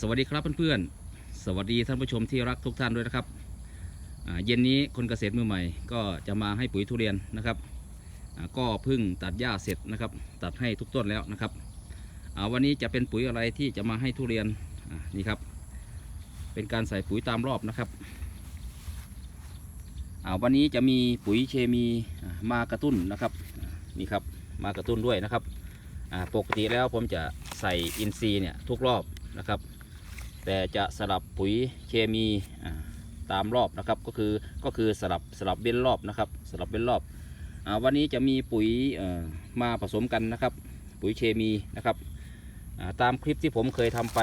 สวัสดีครับเพื่อนๆ สวัสดีท่านผู้ชมที่รักทุกท่านด้วยนะครับ เย็นนี้คนเกษตรมือใหม่ ก็จะมาให้ปุ๋ยทุเรียนนะครับ ก็เพิ่งตัดหญ้าเสร็จนะครับ ตัดให้ทุกต้นแล้วนะครับ วันนี้จะเป็นปุ๋ยอะไรที่จะมาให้ทุเรียนนี่ครับ เป็นการใส่ปุ๋ยตามรอบนะครับ วันนี้จะมีปุ๋ยเคมีมากระตุ้นนะครับนี่ครับมากระตุ้นด้วยนะครับปกติแล้วผมจะใส่อินทรีย์เนี่ยทุกรอบนะครับ แต่จะสลับปุ๋ยเคมีตามรอบนะครับก็คือก็คือสลับสลับเว้นรอบนะครับ สลับเว้นรอบอวันนี้จะมีปุ๋ยมาผสมกันนะครับ ปุ๋ยเคมีนะครับตามคลิปที่ผมเคยทำไป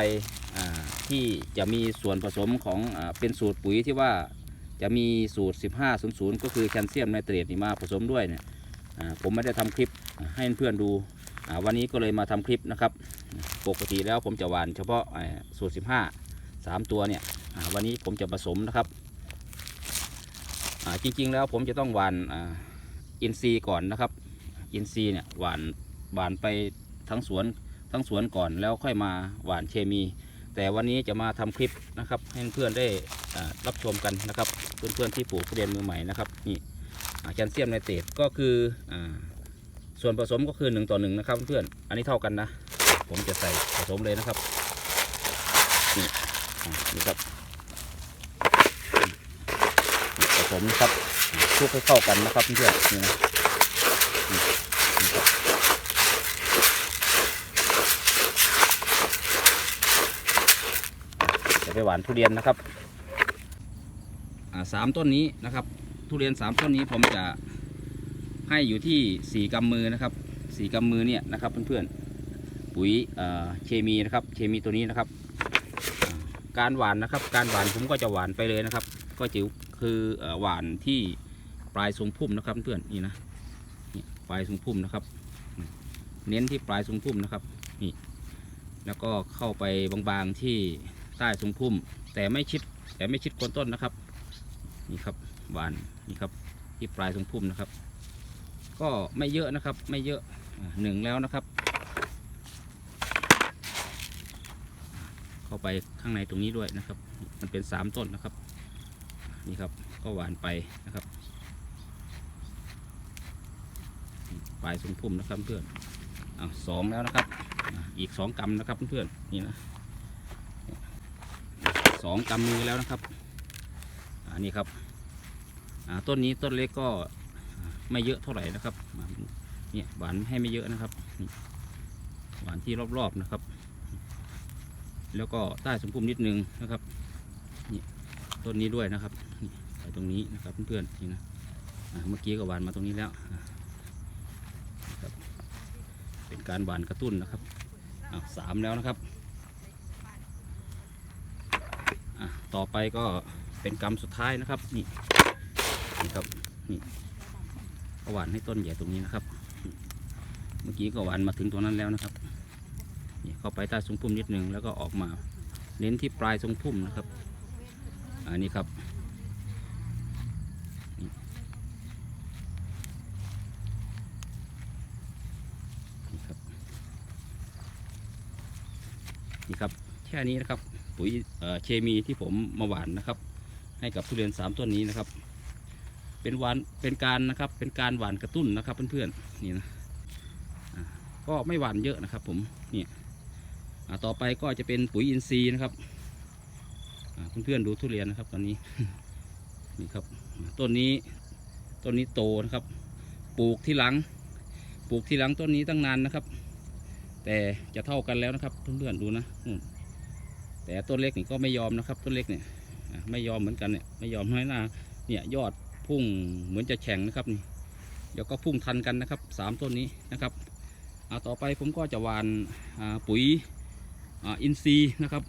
ที่จะมีส่วนผสมของอเป็นสูตรปุ๋ยที่ว่าจะมีสูตร 1500 ก็คือแคลเซียมไนเตรตนี่มาผสมด้วยเนี่ยผมไม่ได้ทำคลิปให้เพื่อนดู วันนี้ก็เลยมาทำคลิปนะครับ ปกติแล้วผมจะหวานเฉพาะสูตร 15 3 ตัวเนี่ยวันนี้ผมจะผสมนะครับจริงๆแล้วผมจะต้องหวานอินทรีก่อนนะครับอินทรีเนี่ยหวานหวานไปทั้งสวนทั้งสวนก่อนแล้วค่อยมาหวานเคมี แต่วันนี้จะมาทำคลิปนะครับให้เพื่อนได้รับชมกันนะครับ เพื่อนๆที่ปลูกทุเรียนมือใหม่นะครับนี่แคลเซียมไนเตรตก็คืออา ส่วนผสมก็คือ1ต่อ1นะครับเพื่อนอันนี้เท่ากันนะ ผมจะใส่ผสมเลยนะครับนี่นี่ครับผสมครับคลุกให้เข้ากันนะครับเพื่อนนี่นะจะไปหวานทุเรียนนะครับอ่าสามต้นนี้นะครับ ทุเรียนสามต้นนี้ผมจะ ให้อยู่ที่สี่กำมือนะครับสี่กำมือเนี่ยนะครับเพื่อนๆปุ๋ยเคมีนะครับเคมีตัวนี้นะครับ การหวานนะครับ การหวานผมก็จะหวานไปเลยนะครับ ก็จิ๋วคือหวานที่ปลายทรงพุ่มนะครับเพื่อนนี่นะปลายทรงพุ่มนะครับ เน้นที่ปลายทรงพุ่มนะครับนี่แล้วก็เข้าไปบางๆที่ใต้ทรงพุ่ม แต่ไม่ชิดแต่ไม่ชิดโคนต้นนะครับนี่ครับหวานนี่ครับที่ปลายทรงพุ่มนะครับ ก็ไม่เยอะนะครับ ไม่เยอะหนึ่งแล้วนะครับ เข้าไปข้างในตรงนี้ด้วยนะครับ มันเป็นสามต้นนะครับ นี่ครับก็หวานไปนะครับปลายทรงพุ่มนะครับเพื่อนอ้าสองแล้วนะครับ อีกสองกำนะครับเพื่อนนี่นะสองกำมือแล้วนะครับอันนี้ครับต้นนี้ต้นเล็กก็ ไม่เยอะเท่าไหร่นะครับเนี่ยหวานให้ไม่เยอะนะครับหวานที่รอบๆนะครับ แล้วก็ใต้สมพุ่มนิดนึงนะครับนี่ต้นนี้ด้วยนะครับใส่ตรงนี้นะครับเพื่อนๆนี่นะเมื่อกี้ก็หวานมาตรงนี้แล้วเป็นการหวานกระตุ้นนะครับอาสามแล้วนะครับต่อไปก็เป็นกรรมสุดท้ายนะครับนี่นี่ครับนี่ หวานให้ต้นใหญ่ตรงนี้นะครับ เมื่อกี้ก็หวานมาถึงตรงนั้นแล้วนะครับนี่เข้าไปใต้ทรงพุ่มนิดนึงแล้วก็ออกมา เน้นที่ปลายทรงพุ่มนะครับ อันนี้ครับนี่ครับนี่ครับแค่นี้นะครับปุ๋ยเเคมีที่ผมมาหว่านนะครับ ให้กับทุเรียนสามต้นนี้นะครับ เป็นหวานเป็นการนะครับเป็นการหวานกระตุ้นนะครับเพื่อนๆนี่นะก็ไม่หวานเยอะนะครับ ผมนี่ต่อไปก็จะเป็นปุ๋ยอินทรีย์นะครับเพื่อนๆดูทุเรียนนะครับตอนนี้นี่ครับต้นนี้ต้นนี้โตนะครับ ปลูกที่หลัง ปลูกที่หลังต้นนี้ตั้งนานนะครับ แต่จะเท่ากันแล้วนะครับ เพื่อนๆดูนะแต่ต้นเล็กนี่ก็ไม่ยอมนะครับ ต้นเล็กเนี่ยไม่ยอมเหมือนกันเนี่ยไม่ยอมน้อยหน้าเนี่ยยอด พุ่งเหมือนจะแข็งนะครับนี่เดี๋ยวก็พุ่งทันกันนะครับสามต้นนี้นะครับอ่าต่อไปผมก็จะหวานาปุ๋ยอินซีย์นะครับ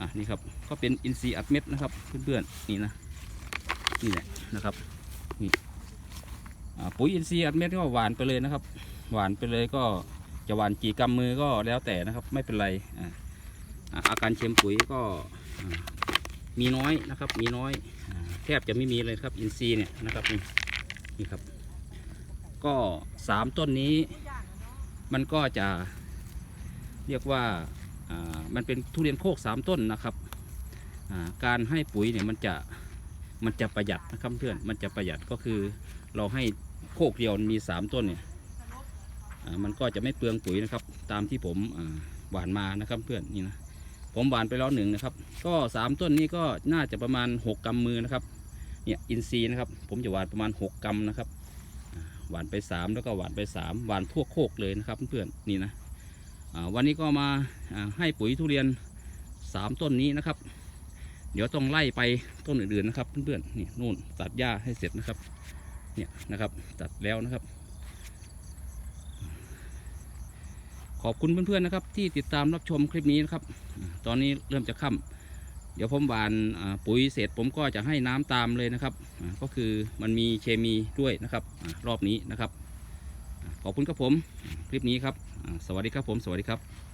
อะนี่ครับก็เป็นอินซีย์อัดเม็ดนะครับเพื่อนๆนี่นะนี่แหละนะครับนี่ปุ๋ยอินซีย์อัดเม็ดก็หวานไปเลยนะครับ หวานไปเลยก็จะหวานกี่กำมือก็แล้วแต่นะครับไม่เป็นไรอ่าอาการเค็มปุ๋ยก็มีน้อยนะครับ มีน้อยอ ทบจะไม่มีเลยครับอินซีเนี่ยนะครับนี่นี่ครับ ก็สามต้นนี้ มันก็จะเรียกว่าามันเป็นทุเรียนโคกสามต้นนะครับาการให้ปุ๋ยเนี่ยมันจะมันจะประหยัดนะครับเพื่อนมันจะประหยัดก็คือเราให้โคกเดียวมีสามต้นเนี่ยมันก็จะไม่เปลืองปุ๋ยนะครับ ตามที่ผมหว่านมานะครับเพื่อนนี่นะผมหว่านไปแล้วหนึ่งนะครับ ก็สามต้นนี้ก็น่าจะประมาณหกกำมือนะครับ เนี่ยอินทรีย์นะครับ ผมจะหว่านประมาณหกกำนะครับหว่านไปสามแล้วก็หว่านไปสามหว่านทั่วโคกเลยนะครับเพื่อนๆนี่นะวันนี้ก็มาให้ปุ๋ยทุเรียนสามต้นนี้นะครับ เดี๋ยวต้องไล่ไปต้นอื่นๆนะครับเพื่อนๆนี่นู่นตัดหญ้าให้เสร็จนะครับเนี่ยนะครับตัดแล้วนะครับ ขอบคุณเพื่อนๆนะครับ ที่ติดตามรับชมคลิปนี้นะครับ ตอนนี้เริ่มจะค่ำ เดี๋ยวผมหวานปุ๋ยเสร็จผมก็จะให้น้ำตามเลยนะครับ ก็คือมันมีเคมีด้วยนะครับรอบนี้นะครับ ขอบคุณครับผมคลิปนี้ครับ สวัสดีครับผม สวัสดีครับ